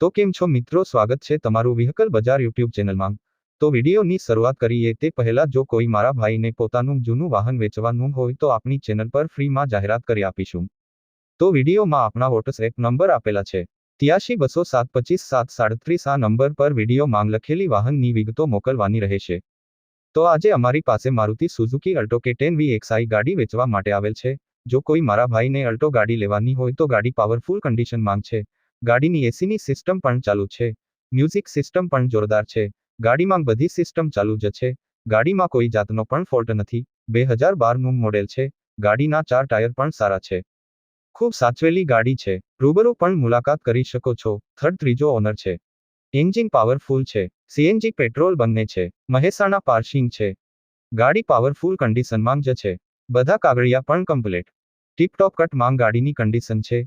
તો કેમ છો મિત્રો? સ્વાગત છે તમારું વ્હીકલ બજાર યુટ્યુબ ચેનલમાં. તો વિડીયોની શરૂઆત કરીએ તે પહેલા જો કોઈ મારા ભાઈને પોતાનું જૂનું વાહન વેચવાનું હોય તો આપણી ચેનલ પર ફ્રીમાં જાહેરાત કરી આપીશું. તો વિડીયોમાં આપણા વોટ્સએપ નંબર આપેલા છે. ત્યાસી બસો સાત પચીસ સાત સાડત્રીસ આ નંબર પર વીડિયો માંગ લખેલી વાહનની વિગતો મોકલવાની રહેશે. તો આજે અમારી પાસે Maruti Suzuki Alto K ten V X I ગાડી વેચવા માટે આવેલ છે. જો કોઈ મારા ભાઈને અલ્ટો ગાડી લેવાની હોય તો ગાડી પાવરફુલ કન્ડિશન માંગ છે. ગાડીની એસીની સિસ્ટમ પણ ચાલુ છે. મ્યુઝિક સિસ્ટમ પણ જોરદાર છે. ગાડીમાં બધી સિસ્ટમ ચાલુ જ છે. ગાડીમાં કોઈ જાતનો પણ ફોલ્ટ નથી. બે હજાર બારનું મોડેલ છે. ગાડીના ચાર ટાયર પણ સારા છે. ખૂબ સાચવેલી ગાડી છે. રૂબરૂ પણ મુલાકાત કરી શકો છો. થર્ડ ત્રીજો ઓનર છે. એન્જિન પાવરફુલ છે. સીએનજી પેટ્રોલ બંને છે. મહેસાણા પાર્સિંગ છે. ગાડી પાવરફુલ કન્ડિશનમાં જ છે. બધા કાગળિયા પણ કમ્પ્લીટ ટીપટોપ કટ માંગ ગાડીની કન્ડિશન છે.